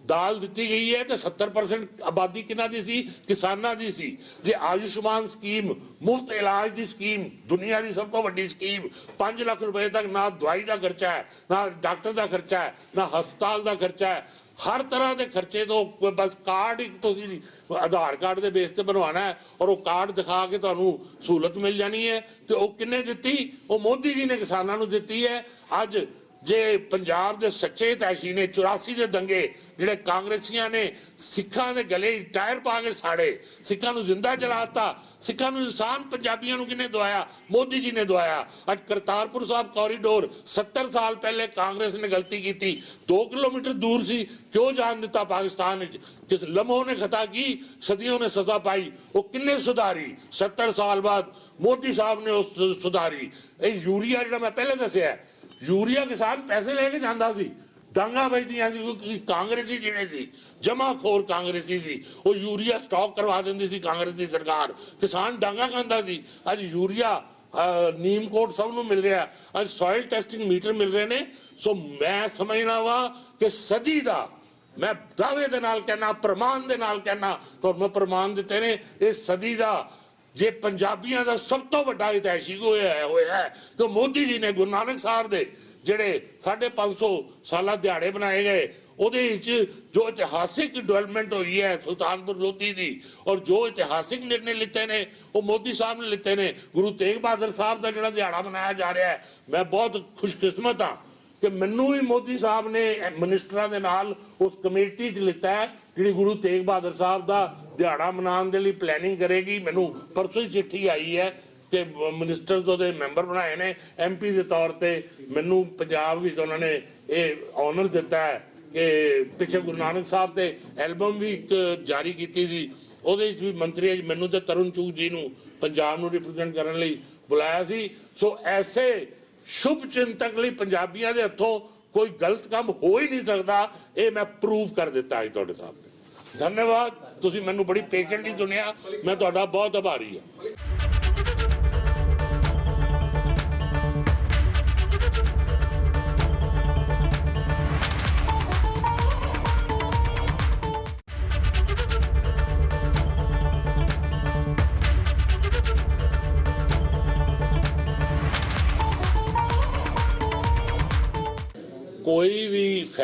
ਦਾਲ ਦਿੱਤੀ ਗਈ ਹੈ ਤੇ 70% ਆਬਾਦੀ ਕਿਹਨਾਂ ਦੀ ਸੀ? ਕਿਸਾਨਾਂ ਦੀ ਸੀ। ਜੇ ਆਯੁਸ਼ਮਾਨ ਸਕੀਮ, ਮੁਫਤ ਇਲਾਜ ਦੀ ਸਕੀਮ, ਦੁਨੀਆ ਦੀ ਸਭ ਤੋਂ ਵੱਡੀ ਸਕੀਮ 5 ਲੱਖ ਰੁਪਏ ਤੱਕ ਨਾ ਦਵਾਈ ਦਾ ਖਰਚਾ ਹੈ, ਨਾ ਡਾਕਟਰ ਦਾ ਖਰਚਾ ਹੈ, ਨਾ ਹਸਪਤਾਲ ਦਾ ਖਰਚਾ ਹੈ, ਹਰ ਤਰ੍ਹਾਂ ਦੇ ਖਰਚੇ ਤੋਂ ਬਸ ਕਾਰਡ ਇੱਕ ਤੁਸੀਂ ਆਧਾਰ ਕਾਰਡ ਦੇ ਬੇਸ ਤੇ ਬਣਵਾਉਣਾ ਹੈ ਔਰ ਉਹ ਕਾਰਡ ਦਿਖਾ ਕੇ ਤੁਹਾਨੂੰ ਸਹੂਲਤ ਮਿਲ ਜਾਣੀ ਹੈ ਤੇ ਉਹ ਕਿੰਨੇ ਦਿੱਤੀ? ਉਹ ਮੋਦੀ ਜੀ ਨੇ ਕਿਸਾਨਾਂ ਨੂੰ ਦਿੱਤੀ ਹੈ। ਅੱਜ ਜੇ ਪੰਜਾਬ ਦੇ ਸੱਚੇ ਤੈਸ਼ੀ ਨੇ 84 ਦੇ ਦੰਗੇ ਜਿਹੜੇ ਕਾਂਗਰਸੀਆਂ ਨੇ ਸਿੱਖਾਂ ਦੇ ਗਲੇ ਟਾਇਰ ਪਾ ਕੇ ਸਾੜੇ, ਸਿੱਖਾਂ ਨੂੰ ਜ਼ਿੰਦਾ ਜਲਾਤਾ ਸਿੱਖਾਂ ਨੂੰ ਇਨਸਾਨ ਪੰਜਾਬੀਆਂ ਨੂੰ ਕਿਹਨੇ ਦਵਾਇਆ? ਮੋਦੀ ਜੀ ਨੇ ਦਵਾਇਆ। ਅੱਜ ਕਰਤਾਰਪੁਰ ਸਾਹਿਬ ਕੋਰੀਡੋਰ 70 ਸਾਲ ਪਹਿਲੇ ਕਾਂਗਰਸ ਨੇ ਗਲਤੀ ਕੀਤੀ। 2 ਕਿਲੋਮੀਟਰ ਦੂਰ ਸੀ, ਕਿਉਂ ਜਾਣ ਦਿੱਤਾ ਪਾਕਿਸਤਾਨ ਵਿੱਚ? ਜਿਸ ਲਮਹੋਂ ਨੇ ਖਤਾ ਕੀ, ਸਦੀਆਂ ਨੇ ਸਜ਼ਾ ਪਾਈ। ਉਹ ਕਿੰਨੇ ਸੁਧਾਰੀ? 70 ਸਾਲ ਬਾਅਦ ਮੋਦੀ ਸਾਹਿਬ ਨੇ ਉਸ ਸੁਧਾਰੀ। ਇਹ ਯੂਰੀਆ ਜਿਹੜਾ ਮੈਂ ਪਹਿਲੇ ਦੱਸਿਆ ਯੂਰੀਆ ਕਿਸਾਨ ਪੈਸੇ ਲੈ ਕੇ ਜਾਂਦਾ ਸੀ। ਡਾਂਗਾ ਵੇਚਦੀਆਂ ਸੀ ਕਿਉਂਕਿ ਕਾਂਗਰਸੀ ਜਿਹੜੇ ਸੀ, ਜਮਾਖੋਰ ਕਾਂਗਰਸੀ ਸੀ, ਉਹ ਯੂਰੀਆ ਸਟਾਕ ਕਰਵਾ ਦਿੰਦੀ ਸੀ ਕਾਂਗਰਸ ਦੀ ਸਰਕਾਰ। ਕਿਸਾਨ ਡਾਂਗਾ ਖਾਂਦਾ ਸੀ। ਅੱਜ ਯੂਰੀਆ ਨੀਮ ਕੋਟ ਸਭ ਨੂੰ ਮਿਲ ਰਿਹਾ। ਅੱਜ ਸੋਇਲ ਟੈਸਟਿੰਗ ਮੀਟਰ ਮਿਲ ਰਹੇ ਨੇ। ਸੋ ਮੈਂ ਸਮਝਣਾ ਵਾ ਕਿ ਸਦੀ ਦਾ ਮੈਂ ਦਾਅਵੇ ਦੇ ਨਾਲ ਕਹਿਣਾ, ਪ੍ਰਮਾਣ ਦੇ ਨਾਲ ਕਹਿਣਾ, ਤੁਹਾਨੂੰ ਪ੍ਰਮਾਣ ਦਿੱਤੇ ਨੇ, ਇਹ ਸਦੀ ਦਾ ਜੇ ਪੰਜਾਬੀਆਂ ਦਾ ਸਭ ਤੋਂ ਵੱਡਾ ਇਤਿਹਾਸਿਕ ਹੋਇਆ ਹੋਇਆ ਹੈ, ਤੇ ਮੋਦੀ ਜੀ ਨੇ ਗੁਰੂ ਨਾਨਕ ਸਾਹਿਬ ਦੇ ਜਿਹੜੇ 550 ਸਾਲਾ ਦਿਹਾੜੇ ਬਣਾਏ ਗਏ, ਉਹਦੇ ਵਿੱਚ ਜੋ ਇਤਿਹਾਸਿਕ ਡਿਵੈਲਪਮੈਂਟ ਹੋਈ ਹੈ ਸੁਲਤਾਨਪੁਰ ਲੋਧੀ ਦੀ ਔਰ ਜੋ ਇਤਿਹਾਸਿਕ ਨਿਰਣੇ ਲਿੱਤੇ ਨੇ, ਉਹ ਮੋਦੀ ਸਾਹਿਬ ਨੇ ਲਿੱਤੇ ਨੇ। ਗੁਰੂ ਤੇਗ ਬਹਾਦਰ ਸਾਹਿਬ ਦਾ ਜਿਹੜਾ ਦਿਹਾੜਾ ਮਨਾਇਆ ਜਾ ਰਿਹਾ ਹੈ, ਮੈਂ ਬਹੁਤ ਖੁਸ਼ਕਿਸਮਤ ਹਾਂ ਕਿ ਮੈਨੂੰ ਵੀ ਮੋਦੀ ਸਾਹਿਬ ਨੇ ਮਿਨਿਸਟਰਾਂ ਦੇ ਨਾਲ ਉਸ ਕਮੇਟੀ 'ਚ ਲਿੱਤਾ ਹੈ, ਜਿਹੜੀ ਗੁਰੂ ਤੇਗ ਬਹਾਦਰ ਸਾਹਿਬ ਦਾ ਦਿਹਾੜਾ ਮਨਾਉਣ ਦੇ ਲਈ ਪਲੈਨਿੰਗ ਕਰੇਗੀ। ਮੈਨੂੰ ਪਰਸੋਂ ਹੀ ਚਿੱਠੀ ਆਈ ਹੈ ਕਿ ਮਿਨਿਸਟਰਸ ਉਹਦੇ ਮੈਂਬਰ ਬਣਾਏ ਨੇ। ਐਮਪੀ ਦੇ ਤੌਰ ਤੇ ਮੈਨੂੰ ਪੰਜਾਬ ਵਿੱਚ ਉਹਨਾਂ ਨੇ ਇਹ ਆਨਰ ਦਿੱਤਾ ਹੈ ਕਿ ਪਿੱਛੇ ਗੁਰੂ ਨਾਨਕ ਸਾਹਿਬ ਤੇ ਐਲਬਮ ਵੀ ਇੱਕ ਜਾਰੀ ਕੀਤੀ ਸੀ। ਉਹਦੇ ਵਿੱਚ ਵੀ ਮੰਤਰੀ ਜੀ, ਮੈਨੂੰ ਤੇ ਤਰੁਣ ਚੂਕ ਜੀ ਨੂੰ ਪੰਜਾਬ ਨੂੰ ਰਿਪਰੈਜ਼ੈਂਟ ਕਰਨ ਲਈ ਬੁਲਾਇਆ ਸੀ। ਸੋ ਐਸੇ ਸ਼ੁਭ ਚਿੰਤਕ ਲਈ ਪੰਜਾਬੀਆਂ ਦੇ ਹੱਥੋਂ ਕੋਈ ਗਲਤ ਕੰਮ ਹੋ ਹੀ ਨਹੀਂ ਸਕਦਾ, ਇਹ ਮੈਂ ਪ੍ਰੂਵ ਕਰ ਦਿੱਤਾ ਅੱਜ ਤੁਹਾਡੇ ਸਾਹਮਣੇ। ਧੰਨਵਾਦ, ਤੁਸੀਂ ਮੈਨੂੰ ਬੜੀ ਪੇਸ਼ੈਂਟਲੀ ਸੁਣਿਆ ਮੈਂ ਤੁਹਾਡਾ ਬਹੁਤ ਆਭਾਰੀ ਹਾਂ।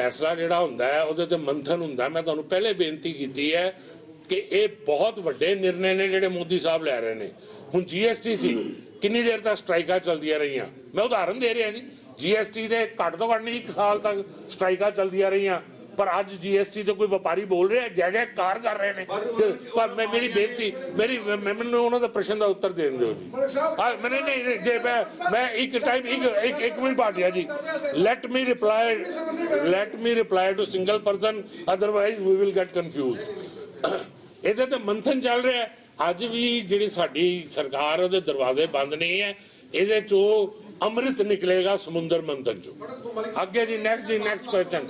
ਫੈਸਲਾ ਜਿਹੜਾ ਹੁੰਦਾ ਹੈ, ਉਹਦੇ ਤੇ ਮੰਥਨ ਹੁੰਦਾ ਮੈਂ ਤੁਹਾਨੂੰ ਪਹਿਲੇ ਬੇਨਤੀ ਕੀਤੀ ਹੈ ਕਿ ਇਹ ਬਹੁਤ ਵੱਡੇ ਨਿਰਣੇ ਨੇ ਜਿਹੜੇ ਮੋਦੀ ਸਾਹਿਬ ਲੈ ਰਹੇ ਨੇ। ਹੁਣ ਜੀਐਸਟੀ ਸੀ, ਕਿੰਨੀ ਦੇਰ ਤੱਕ ਸਟ੍ਰਾਈਕਾਂ ਚੱਲਦੀਆਂ ਰਹੀਆਂ? ਮੈਂ ਉਦਾਹਰਨ ਦੇ ਰਿਹਾ ਜੀ। ਜੀਐਸਟੀ ਦੇ ਘੱਟ ਤੋਂ ਘੱਟ ਨਹੀਂ 1 ਸਾਲ ਤੱਕ ਸਟ੍ਰਾਈਕਾਂ ਚੱਲਦੀਆਂ ਰਹੀਆਂ। ਪਰ ਅੱਜ ਜੀਐਸਟੀ ਤੇ ਕੋਈ ਵਪਾਰੀ ਬੋਲ ਰਿਹਾ ਜੈ ਜੈ ਕਾਰ ਕਰ ਰਹੇ ਨੇ। ਪਰ ਮੈਂ ਮੇਰੀ ਬੇਨਤੀ ਮੇਰੀ ਮੈਂ- ਮੈਨੂੰ ਉਹਨਾਂ ਦਾ ਪ੍ਰਸ਼ਨ ਦਾ ਉੱਤਰ ਦੇਣ ਦਿਓ ਜੀ। ਮੈਨੇ ਨਹੀਂ ਨਹੀਂ, ਜੇ ਮੈਂ ਮੈਂ ਇੱਕ ਟਾਈਮ ਇੱਕ ਇੱਕ ਮਿੰਟ ਬਾਅਦ ਲਿਆ ਜੀ। Let me reply let me reply to single person otherwise we will get confused ਇਹਦੇ ਤੇ ਮੰਥਨ ਚੱਲ ਰਿਹਾ। ਅੱਜ ਵੀ ਜਿਹੜੀ ਸਾਡੀ ਸਰਕਾਰ ਉਹਦੇ ਦਰਵਾਜ਼ੇ ਬੰਦ ਨਹੀਂ ਹੈ। ਇਹਦੇ ਚੋਂ ਅੰਮ੍ਰਿਤ ਨਿਕਲੇਗਾ ਸਮੁੰਦਰ ਮੰਥਨ ਚੋਂ। ਅੱਗੇ ਜੀ ਨੈਕਸਟ ਜੀ ਨੈਕਸਟ ਕੁਐਸਚਨ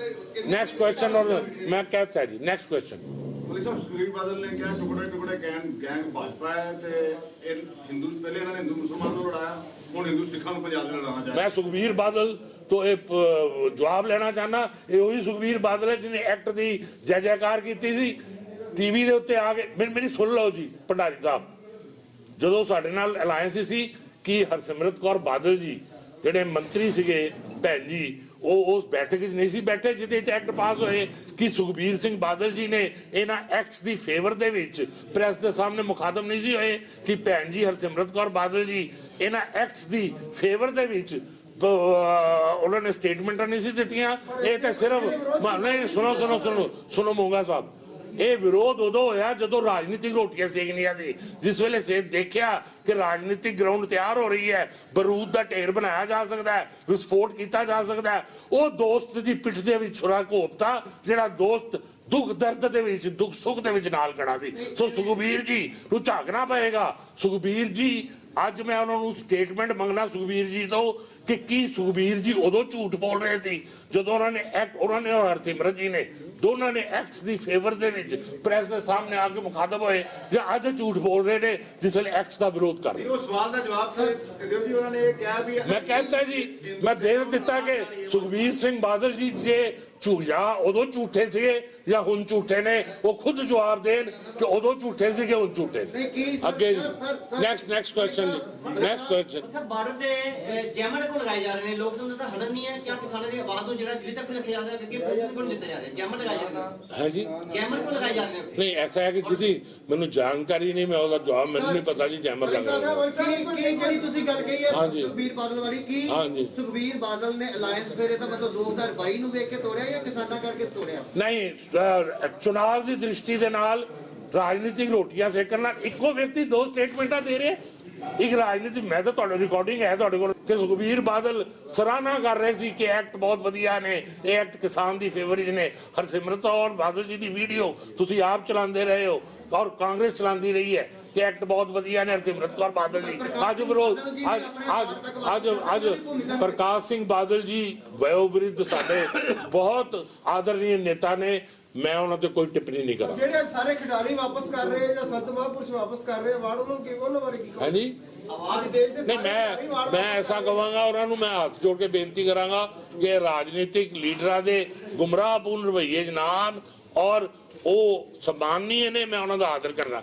ਨੈਕਸਟ ਕੁਐਸਚਨ ਔਰ ਮੈਂ ਕਹਤਾ ਜੀ ਨੈਕਸਟ ਕੁਐਸਚਨ ਮਲਿਕ ਸਾਹਿਬ ਸੁਖਬੀਰ ਬਾਦਲ ਨੇ ਕਿਹਾ ਟੁਕੜੇ ਟੁਕੜੇ ਗੈਂਗ ਗੈਂਗ ਭਾਜਪਾ ਹੈ ਤੇ ਇਹ ਹਿੰਦੂ ਪਹਿਲੇ ਇਹਨਾਂ ਨੇ ਹਿੰਦੂ ਮੁਸਲਮਾਨ ਨੂੰ ਲੜਾਇਆ ਹੁਣ ਹਿੰਦੂ ਸਿੱਖਾਂ ਨੂੰ ਪੰਜਾਬ ਦੇ ਲੜਾਉਣਾ ਚਾਹੁੰਦੇ। ਮੈਂ ਸੁਖਬੀਰ ਬਾਦਲ ਤੋਂ ਇਹ ਜਵਾਬ ਲੈਣਾ ਚਾਹਨਾ ਇਹ ਉਹੀ ਸੁਖਬੀਰ ਬਾਦਲ ਹੈ ਜਿਹਨੇ ਐਕਟ ਦੀ ਜੈ ਜੈਕਾਰ ਕੀਤੀ ਸੀ। ਟੀਵੀ ਦੇ ਉੱਤੇ ਆ ਕੇ ਮੇਰੀ ਸੁਣ ਲਓ ਜੀ ਭੰਡਾਰੀ ਸਾਹਿਬ। ਜਦੋਂ ਸਾਡੇ ਨਾਲ ਅਲਾਈਅੰਸ ਸੀ ਕਿ ਹਰਸਿਮਰਤ ਕੌਰ ਬਾਦਲ ਜੀ ਜਿਹੜੇ ਮੰਤਰੀ ਸੀਗੇ ਭੈਣ ਜੀ, ਉਹ ਉਸ ਬੈਠਕ ਵਿੱਚ ਨਹੀਂ ਸੀ ਬੈਠੇ ਜਿਹਦੇ ਚ ਐਕਟ ਪਾਸ ਹੋਏ? ਕਿ ਸੁਖਬੀਰ ਸਿੰਘ ਬਾਦਲ ਜੀ ਨੇ ਇਹਨਾਂ ਐਕਟਸ ਦੀ ਫੇਵਰ ਦੇ ਵਿੱਚ ਪ੍ਰੈਸ ਦੇ ਸਾਹਮਣੇ ਮੁਖਾਤਬ ਨਹੀਂ ਸੀ ਹੋਏ? ਕਿ ਭੈਣ ਜੀ ਹਰਸਿਮਰਤ ਕੌਰ ਬਾਦਲ ਜੀ ਇਹਨਾਂ ਐਕਟਸ ਦੀ ਫੇਵਰ ਦੇ ਵਿੱਚ ਉਹਨਾਂ ਨੇ ਸਟੇਟਮੈਂਟਾਂ ਨਹੀਂ ਸੀ ਦਿੱਤੀਆਂ? ਇਹ ਤਾਂ ਸਿਰਫ ਨਹੀਂ, ਸੁਣੋ ਸੁਣੋ ਸੁਣੋ ਸੁਣੋ ਮੋਗਾ ਸਾਹਿਬ। ਇਹ ਵਿਰੋਧ ਉਦੋਂ ਹੋਇਆ ਜਦੋਂ ਰਾਜਨੀਤਿਕ ਰੋਟੀਆਂ ਸੇਕਣੀਆਂ ਸੀ। ਜਿਸ ਵੇਲੇ ਸੇ ਦੇਖਿਆ ਕਿ ਰਾਜਨੀਤਿਕ ਗਰਾਊਂਡ ਤਿਆਰ ਹੋ ਰਹੀ ਹੈ, ਬਰੂਦ ਦਾ ਢੇਰ ਬਣਾਇਆ ਜਾ ਸਕਦਾ ਹੈ, ਵਿਸਫੋਟ ਕੀਤਾ ਜਾ ਸਕਦਾ ਹੈ। ਉਹ ਦੋਸਤ ਦੀ ਪਿੱਠ ਦੇ ਵਿੱਚ ਛੁਰਾ ਘੋਪਤਾ, ਜਿਹੜਾ ਦੋਸਤ ਦੁੱਖ ਦਰਦ ਦੇ ਵਿੱਚ, ਦੁੱਖ ਸੁੱਖ ਦੇ ਵਿੱਚ ਨਾਲ ਖੜਾ ਸੀ। ਸੋ ਸੁਖਬੀਰ ਜੀ ਨੂੰ ਝਾਕਣਾ ਪਏਗਾ। ਸੁਖਬੀਰ ਜੀ, ਅੱਜ ਮੈਂ ਉਹਨਾਂ ਨੂੰ ਸਟੇਟਮੈਂਟ ਮੰਗਣਾ ਸੁਖਬੀਰ ਜੀ ਤੋਂ ਕਿ ਕੀ ਸੁਖਬੀਰ ਜੀ ਉਦੋਂ ਝੂਠ ਬੋਲ ਰਹੇ ਸੀ, ਜਦੋਂ ਉਹਨਾਂ ਨੇ ਐਕਟ ਉਹਨਾਂ ਨੇ ਹਰਸਿਮਰਤ ਜੀ ਨੇ ਦੋਨਾਂ ਨੇ ਐਕਟਸ ਦੀ ਫੇਵਰ ਦੇ ਵਿੱਚ ਪ੍ਰੈਸ ਦੇ ਸਾਹਮਣੇ ਆ ਕੇ ਮੁਖਾਤਬ ਹੋਏ ਜਾਂ ਅੱਜ ਝੂਠ ਬੋਲ ਰਹੇ ਨੇ ਜਿਸ ਵੇਲੇ ਐਕਟਸ ਦਾ ਵਿਰੋਧ ਕਰ ਰਹੇ ਉਹ ਸਵਾਲ ਦਾ ਜਵਾਬ ਤੇ ਦਿਓ ਜੀ ਉਹਨਾਂ ਨੇ ਇਹ ਕਿਹਾ ਵੀ ਮੈਂ ਕਹਿੰਦਾ ਜੀ ਮੈਂ ਦੇ ਦਿੱਤਾ ਕਿ ਸੁਖਬੀਰ ਸਿੰਘ ਬਾਦਲ ਜੀ ਜੇ ਝੂਠਾ ਉਦੋਂ ਝੂਠੇ ਸੀਗੇ ਜਾਂ ਹੁਣ ਝੂਠੇ ਨੇ ਉਹ ਖੁਦ ਜਵਾਬ ਦੇਣ ਕਿ ਉਦੋਂ ਝੂਠੇ ਸੀਗੇ ਹੁਣ ਝੂਠੇ ਨੇ। ਨਹੀਂ, ਕੀ ਸਰ- ਅੱਗੇ sir- sir- sir- next next question next question sir border ਤੇ ਜੈਮਰ ਕੋ ਲਗਾਏ ਜਾ ਰਹੇ ਨੇ। ਲੋਕਤੰਤਰ ਦਾ ਹਨਨ ਨਹੀਂ ਹੈ ਕਿ ਕਿਸਾਨਾਂ ਦੀ ਆਵਾਜ਼ ਨੂੰ ਜਿਹੜਾ ਦਿੱਲੀ ਤੱਕ ਰੱਖਿਆ ਜਾ ਰਿਹਾ ਕਿ ਪੁਲਿਸ ਨੂੰ ਦਿੱਤਾ ਜਾ ਰਿਹਾ ਜੈਮਰ ਲਗਾਏ ਜਾ ਰਹੇ ਨੇ ਹਾਂਜੀ ਜੈਮਰ ਕੋ ਲਗਾਏ ਜਾ ਰਹੇ ਨੇ ਉੱਥੇ। ਨਹੀਂ ਐਸਾ ਹੈ ਕਿ ਜਿਹਦੀ ਮੈਨੂੰ ਜਾਣਕਾਰੀ ਨਹੀਂ ਮੈਂ ਉਹਦਾ ਜਵਾਬ ਮੈਨੂੰ ਨਹੀਂ ਪਤਾ ਜੀ ਜੈਮਰ ਲੱਗਾ ਕੀ ਕੀ ਜਿਹੜੀ ਤੁਸੀਂ ਗੱਲ ਕਹੀ ਹੈ ਹਾਂਜੀ। ਸੁਖਬੀਰ ਬਾਦਲ ਵਾਲੀ ਕੀ ਹਾਂਜੀ। ਸੁਖਬੀਰ ਬਾਦਲ ਨੇ ਅਲਾਈਅੰਸ ਫੇਰੇ ਤਾਂ ਮਤਲਬ 2022 ਨੂੰ ਵੇਖ ਕੇ ਤੋੜਿਆ ਜਾਂ ਕਿਸਾਨਾਂ ਕਰਕੇ ਤੋੜਿਆ ਨਹੀਂ ਅਹ, ਚੁਣਾਵ ਦੀ ਦ੍ਰਿਸ਼ਟੀ ਦੇ ਨਾਲ ਰਾਜਨੀਤਿਕ ਰੋਟੀਆਂ ਸੇਕਣ ਨਾਲ ਇੱਕੋ ਵਿਅਕਤੀ ਦੋ ਸਟੇਟਮੈਂਟਾਂ ਦੇ ਰਿਹਾ ਇੱਕ ਰਾਜਨੀਤੀ, ਮੈਂ ਤਾਂ ਤੁਹਾਡੇ ਰਿਕਾਰਡਿੰਗ ਹੈ, ਤੁਹਾਡੇ ਕੋਲ ਕਿ ਸੁਖਬੀਰ ਬਾਦਲ ਸਰਾਹਨਾ ਕਰ ਰਹੇ ਸੀ ਕਿ ਐਕਟ ਬਹੁਤ ਵਧੀਆ ਨੇ, ਇਹ ਐਕਟ ਕਿਸਾਨ ਦੀ ਫੇਵਰ ਵਿੱਚ ਨੇ। ਹਰਸਿਮਰਤ ਔਰ ਬਾਦਲ ਜੀ ਦੀ ਵੀਡੀਓ ਤੁਸੀਂ ਆਪ ਚਲਾਉਂਦੇ ਰਹੇ ਹੋ ਔਰ ਕਾਂਗਰਸ ਚਲਾਉਂਦੀ ਰਹੀ ਹੈ ਕਿ ਐਕਟ ਬਹੁਤ ਵਧੀਆ ਨੇ ਹਰਸਿਮਰਤ ਕੌਰ ਬਾਦਲ ਜੀ। ਅੱਜ ਵਿਰੋਧ ਅੱਜ ਅੱਜ ਅੱਜ ਪ੍ਰਕਾਸ਼ ਸਿੰਘ ਬਾਦਲ ਜੀ ਵਯੋ ਵਿਰੁੱਧ ਸਾਡੇ ਬਹੁਤ ਆਦਰਨੀय ਨੇਤਾ ਨੇ। ਮੈਂ ਉਹਨਾਂ ਤੇ ਕੋਈ ਟਿੱਪਣੀ ਨਹੀਂ ਕਰਾਂ ਜਿਹੜੇ ਸਾਰੇ ਖਿਡਾਰੀ ਵਾਪਸ ਕਰ ਰਹੇ ਜਾਂ ਸੰਤ ਮਹਾਂਪੁਰਸ਼ ਵਾਪਸ ਕਰ ਰਹੇ ਵਾਰਡ ਉਹਨਾਂ ਨੂੰ ਕੀ ਉਹਨਾਂ ਬਾਰੇ ਕੀ ਕਹੋ ਹਾਂਜੀ। ਅੱਜ ਦੇਸ਼ ਦੇ ਨਹੀਂ ਮੈਂ ਮੈਂ ਐਸਾ। ਕਵਾਂਗਾ ਉਹਨਾਂ ਨੂੰ ਮੈਂ ਹੱਥ ਜੋੜ ਕੇ ਬੇਨਤੀ ਕਰਾਂਗਾ ਕਿ ਰਾਜਨੀਤਿਕ ਲੀਡਰਾਂ ਦੇ ਗੁੰਮਰਾਹਪੂਰਨ ਰਵੱਈਏ 'ਚ ਨਾ ਆਉਣ ਔਰ ਉਹ ਸਨਮਾਨਨੀय ਨੇ ਮੈਂ ਉਹਨਾਂ ਦਾ ਆਦਰ ਕਰਨਾ